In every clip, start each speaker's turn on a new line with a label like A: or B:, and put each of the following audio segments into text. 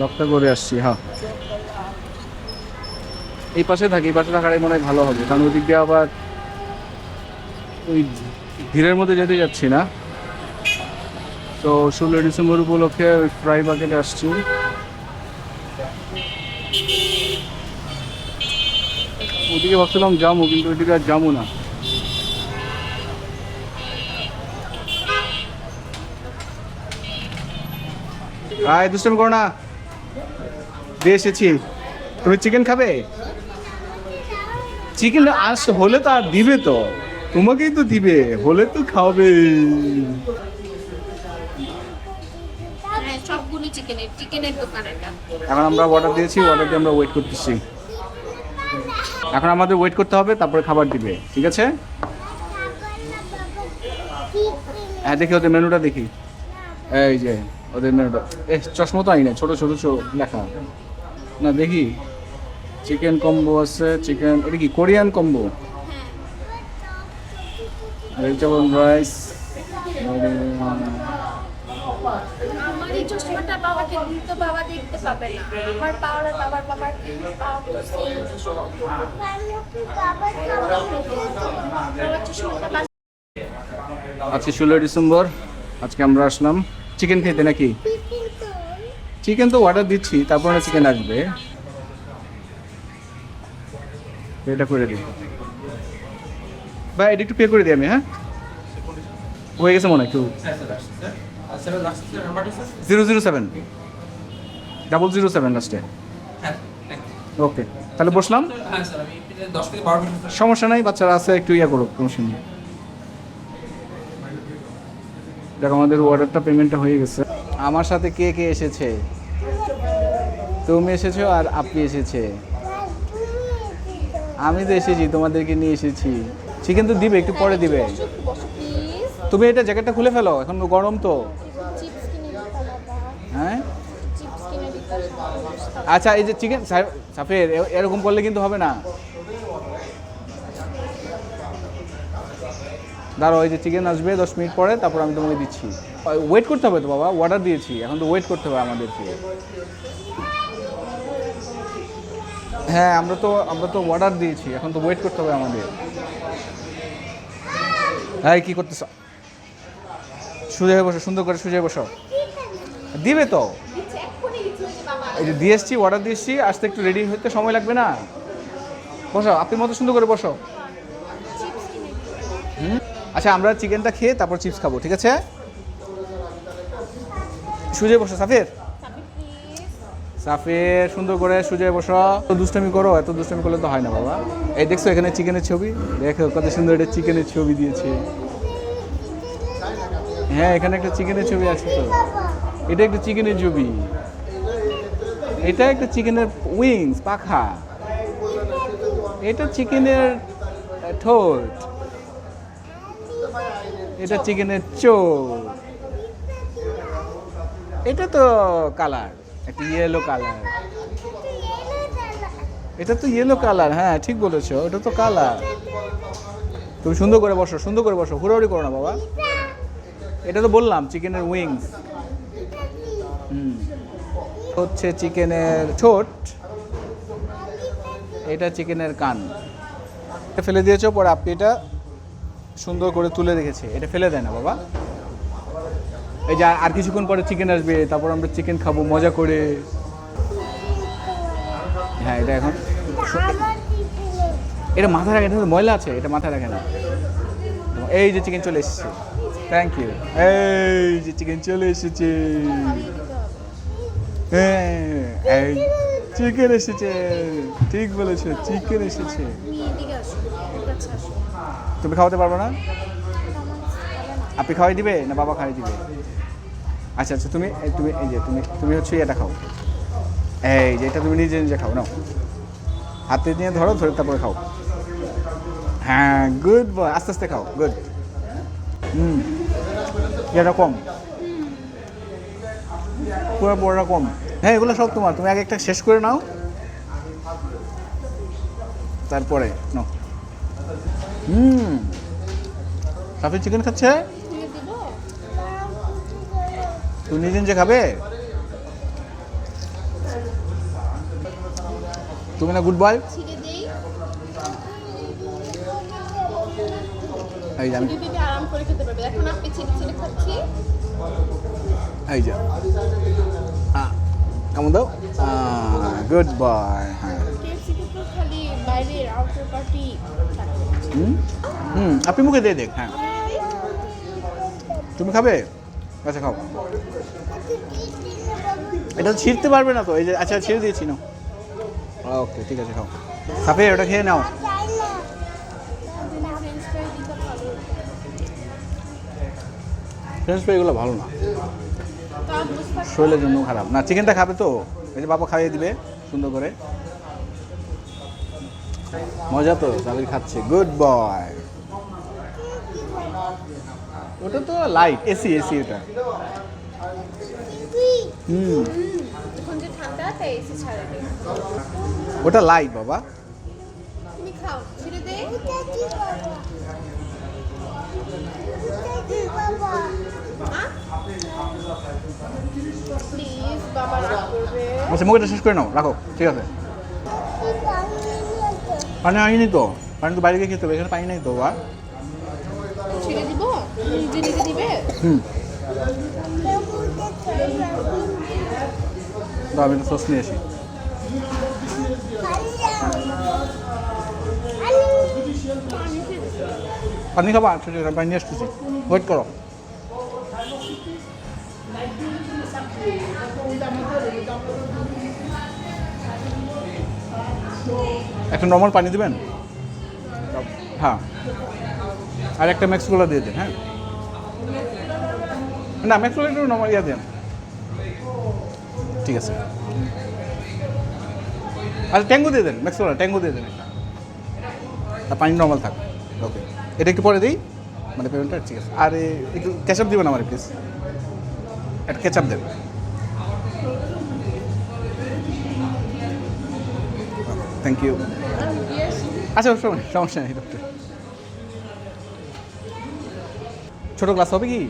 A: লকটা করে আসছি হ্যাঁ। এই পাশে থাকি, এই পাশে থাকাটাই মনে হয় ভালো হবে, কারণ ওদিক দিয়ে আবার ওই ভিড়ের মধ্যে যেতে যাচ্ছি না। তো ষোলো ডিসেম্বর উপলক্ষে ওই ফ্রাই বাকেটে আসছি। ওদিকে ভাবছিলাম যাব, কিন্তু ওইদিকে আর যাব না। আয় দুষ্টমি করো না। দিয়ে এসেছি। তুমি চিকেন খাবে? চিকেন আস হলে তো আর দিবে তো। তোমাকেই তো দিবে হলে তো খাবে।
B: হ্যাঁ
A: এখন আমরা অর্ডার দিয়েছি অর্ডার দিয়ে আমরা ওয়েট করতেছি। এখন আমাদের ওয়েট করতে হবে তারপরে খাবার দিবে ঠিক আছে? হ্যাঁ দেখি ওদের মেনুটা দেখি। এই যে ওদের মেনুটা এ চশমা তো আই না ছোটো ছোটো ছো লেখা। না দেখি। চিকেন কম্বো আছে চিকেন এটা কি কোরিয়ান কম্বো ভেজিটেবল রাইস আজকে ষোলোই ডিসেম্বর আজকে আমরা আসলাম। চিকেন খেতে নাকি? চিকেন তো অর্ডার দিচ্ছি তারপর না চিকেন আসবে। এটা করে দিই। ভাই এটা একটু পে করে দিই আমি হ্যাঁ? হয়ে গেছে মনে হয় একটু। Zero zero seven. Double zero seven লাস্টে ওকে তাহলে বসলাম।
C: হ্যাঁ স্যার আমি দশ থেকে বারো মিনিট
A: সমস্যা নাই বাচ্চারা আছে একটু ইয়া করুক সমস্যা নেই দেখো আমাদের অর্ডারটা পেমেন্টটা হয়ে গেছে। আমার সাথে কে কে এসেছে? তুমি এসেছ আর আপনি এসেছে। আমি তো এসেছি তোমাদেরকে নিয়ে এসেছি। চিকেন তো দিবে একটু পরে দিবে।
B: please।
A: তুমি এটা জ্যাকেটটা খুলে ফেলো এখন গরম তো। হ্যাঁ। আচ্ছা এই যে চিকেন সাফের এরকম করলে কিন্তু হবে না। দাঁড়াও এই যে চিকেন আসবে দশ মিনিট পরে তারপর আমি তোমাকে দিচ্ছি। ওয়েট করতে হবে তো বাবা অর্ডার দিয়েছি। এখন তো ওয়েট করতে হবে আমাদেরকে। হ্যাঁ আমরা তো আমরা তো অর্ডার দিয়েছি। এখন তো ওয়েট করতে হবে আমাদের। হ্যাঁ কি করতেছ? সুজে বসো, সুন্দর করে সুজে বসো। দিবে তো। এই যে দিয়ে এসছি অর্ডার দিয়ে এসছি, আসতে একটু রেডি হতে সময় লাগবে না। বসো, আপনি মতো সুন্দর করে বসো। হুম? আচ্ছা আমরা চিকেনটা খেয়ে তারপর চিপস খাব, ঠিক আছে? সুজে বসো, সাফির। সাফির, সুন্দর করে সুজে বসো। দুষ্টামি করো, এত দুষ্টামি করলে তো হয় না বাবা। এই দেখছ এখানে চিকেনের ছবি? দেখো কত সুন্দর এটা চিকেনের ছবি দিয়েছে। হ্যাঁ এখানে একটা চিকেনের ছবি আছে তো। এটা একটা চিকেনের ছবি। এটা একটা চিকেনের উইংস পাখা। এটা চিকেনের ঠোঁট। এটা চিকেনের চোখ। এটা তো কালার একটা ইয়েলো কালার এটা তো ইয়েলো কালার হ্যাঁ ঠিক বলেছ, এটা তো কালার তুমি সুন্দর করে বসো, সুন্দর করে বসো, হুড়াহুড়ি করো না বাবা। এটা তো বললাম, চিকেনের উইংস হুম। হচ্ছে চিকেনের ছোট এটা চিকেনের কান। ফেলে দিয়েছ, পরে আপনি এটা সুন্দর করে তুলে রেখেছে। এটা ফেলে দেয় না বাবা। এই যে আর- কিছুক্ষণ পরে চিকেন আসবে তারপর আমরা চিকেন খাব মজা করে। হ্যাঁ এটা এখন। এটা মাথায় রাখে এটা তো ময়লা আছে এটা মাথায় রাখে না এই যে চিকেন চলে এসেছে। থ্যাংক ইউ এই যে চিকেন চলে এসেছে। হ্যাঁ এই চিকেন এসেছে। ঠিক বলেছ চিকেন এসেছে।
B: তুমি
A: খাওয়াতে পারবে না? আপনি খাওয়াই দিবে না বাবা খাওয়াই দিবে? আচ্ছা আচ্ছা তুমি তুমি, এই যে, তুমি তুমি হচ্ছে এটা খাও। এই যে, এটা তুমি নিজে নিজে খাও, নাও। হাতে নিয়ে ধরো, ধরে তারপরে খাও। হ্যাঁ গুড বয় আস্তে আস্তে খাও গুড হুম এটা কম। পুরো বড়টা কম। হ্যাঁ এগুলো সব তোমার, তুমি আগে একটা শেষ করে নাও। তারপরে, নাও। হুম। সাফি চিকেন খাচ্ছে? তুমি নিজে নিজে খাবে? তুমি না গুড বয় এই যে আমি
B: আরাম করে খেতে পারবে। এখন আপনি ছিঁড়ে ছিঁড়ে খাচ্ছি।
A: এই যে। কেমন দাও? গুড বয় হ্যাঁ। হুম? আপনি মুখে দিয়ে দেখ হ্যাঁ। তুমি খাবে? আচ্ছা খাও। এটা ছিঁড়তে পারবে না তো এই যে আচ্ছা ছিঁড়ে দিয়েছি না ওকে ঠিক আছে খাও। সাফে ওটা খেয়ে নাও।
B: ফ্রেঞ্চ ফ্রাই
A: এগুলো ভালো না। শরীরের জন্য খারাপ। না চিকেনটা খাবে তো? এই যে বাবা খাইয়ে দিবে সুন্দর করে। মজা তো সাবির খাচ্ছে। গুড বয় ওটা তো লাইট এসি এসি ওটা হুম। ওটা লাইট বাবা। আচ্ছা মুখটা শেষ করে নাও, রাখো, ঠিক আছে। পানি আনিনি তো, পানি তো বাইরে গিয়ে খেতে হবে, এখানে পানি নেই তো বা
B: ছিঁড়ে দিব? নিজে নিজে দিবে?
A: আমি তো সস নিয়ে আসি। পানি খাবা ঠিক আছে পানি নিয়ে আসতেছি। ওয়েট করো। একটা নর্মাল পানি দিবেন? হ্যাঁ। আর একটা ম্যাক্সগুলো দিয়ে দিন হ্যাঁ। না ম্যাক্সগুলো একটু নর্মাল ইয়ে দেন। ঠিক আছে। আচ্ছা ট্যাঙ্গো দিয়ে দেন ম্যাক্সগুলো ট্যাঙ্গো দিয়ে দেন একটা। পানি নর্মাল থাক। ওকে এটা একটু পরে দিই। মানে পেমেন্টটা, ঠিক আছে। আর, একটু ক্যাচআপ দিবেন আমার প্লিজ একটা ক্যাচআপ দেন। থ্যাংক ইউ আচ্ছা সমস্যা নেই ডক্টর ছোটো ক্লাস হবে কি?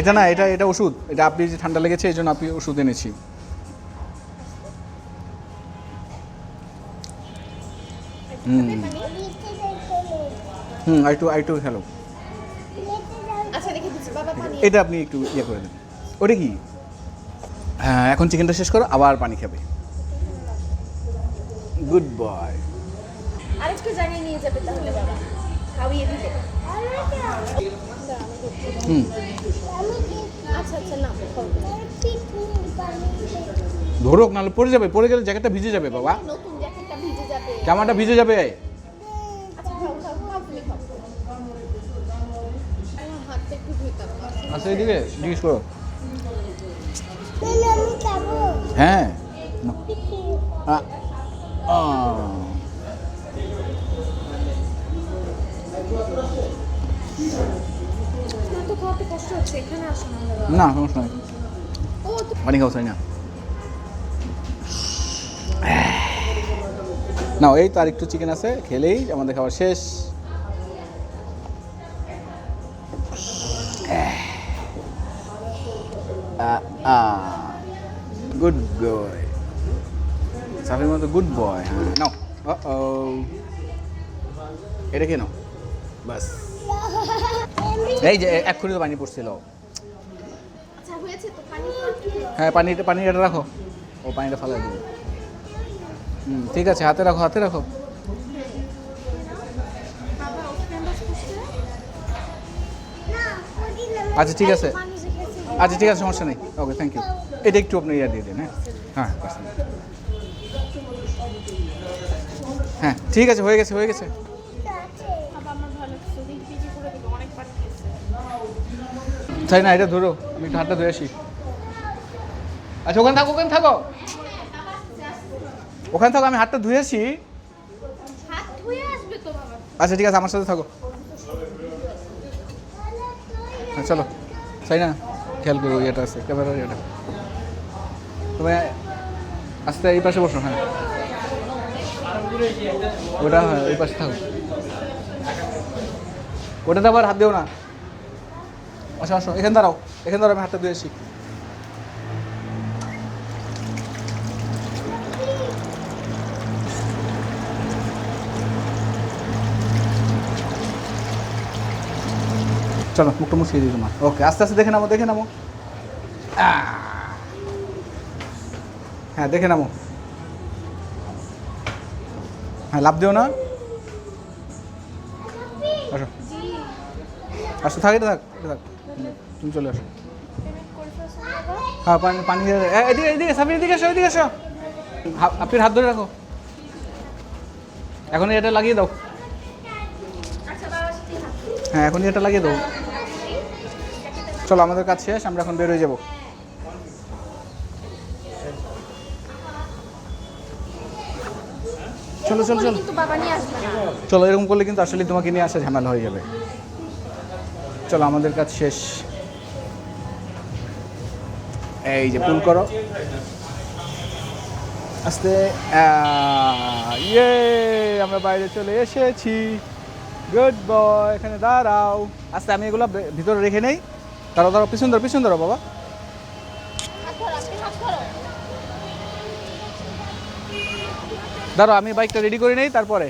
A: এটা না এটা এটা ওষুধ। এটা আপনি যে ঠান্ডা লেগেছে এই জন্য আপনি ওষুধ এনেছি। হুম। হুম
B: দিচ্ছি বাবা পানি।
A: এটা আপনি একটু ইয়ে করে দেন ওটা কি? হ্যাঁ এখন চিকেনটা শেষ করো আবার পানি খাবে। Good boy.
B: আরেকটু জানিয়ে নিয়ে যাবে তাহলে বাবা। খাওয়িয়ে
A: হুম।
B: আচ্ছা আচ্ছা না
A: ধরুক নাহলে পড়ে যাবে পড়ে গেলে জ্যাকেটটা ভিজে যাবে বাবা।
B: নতুন জ্যাকেটটা ভিজে যাবে।
A: জামাটা ভিজে যাবে।
B: আচ্ছা
A: আচ্ছা জিজ্ঞেস করো। হ্যাঁ।
B: না
A: সমস্যা নেই। পানি খাও না না এই তো আর একটু চিকেন আছে খেলেই আমাদের খাওয়া শেষ। গুড বয় সাফির মতো গুড বয় হ্যাঁ নাও এটা কে নাও বাস। এই যে এক্ষুনি তো পানি পড়ছিল।
B: আচ্ছা
A: হ্যাঁ পানিটা পানি এটা রাখো। ও পানিটা ফালাই দেবে হুম ঠিক আছে হাতে রাখো হাতে রাখো। আচ্ছা ঠিক আছে। আচ্ছা ঠিক আছে সমস্যা নেই। ওকে থ্যাংক ইউ এটা একটু আপনি ইয়ে দিয়ে দিন হ্যাঁ? হ্যাঁ হ্যাঁ ঠিক আছে হয়ে গেছে হয়ে গেছে। তাই না, এটা ধরো, আমি একটু হাতটা ধুয়ে আসি। আচ্ছা ওখানে থাকো ওখানে থাকো। ওখানে থাকো, আমি হাতটা ধুয়ে আসি। আচ্ছা ঠিক আছে, আমার সাথে থাকো। হ্যাঁ চলো। তাই না? খেয়াল করো, ইয়েটা আছে, ক্যামেরার ইয়েটা। তুমি আস্তে, এই পাশে বসো হ্যাঁ। ওটা হ্যাঁ ওই পাশে থাকো। ওটাতে আবার হাত দিও না। আচ্ছা আসো, এখান দাঁড়াও এখান দাঁড়াও, আমি হাতটা ধুয়ে আসি। চলো, মুখটা মুছিয়ে দিই তোমার। ওকে, আস্তে আস্তে দেখে নামো দেখে নামো। হ্যাঁ দেখে নামো। হ্যাঁ লাভ দিও না। আসো। আসো, থাক, এটা থাক এটা থাক। তুমি চলে আসো। হ্যাঁ পানি পানি দিয়ে- এদিকে এদিকে সাবির এদিকে এসো এদিকে এসো। আপনি হাত ধরে রাখো। এখন এটা লাগিয়ে দাও।
B: আচ্ছা
A: হ্যাঁ এখন এটা লাগিয়ে দাও। চলো আমাদের কাজ শেষ আমরা এখন বের হয়ে যাব। চলো চলো চলো।
B: কিন্তু বাবা নিয়ে আসবে না।
A: চলো এরকম করলে কিন্তু আসলে তোমাকে নিয়ে আসা ঝামেলা হয়ে যাবে। চলো, আমাদের কাজ শেষ। এই যে পুল করো। আস্তে ইয়ে আমরা বাইরে চলে এসেছি। গুড বয় এখানে দাঁড়াও। আস্তে, আমি এগুলো ভিতরে রেখে নেই। দাঁড়াও দাঁড়াও, পিছন ধরো পিছন ধরো, বাবা।
B: ধরো ধরো
A: দাঁড়াও, আমি বাইকটা রেডি করে নেই, তারপরে।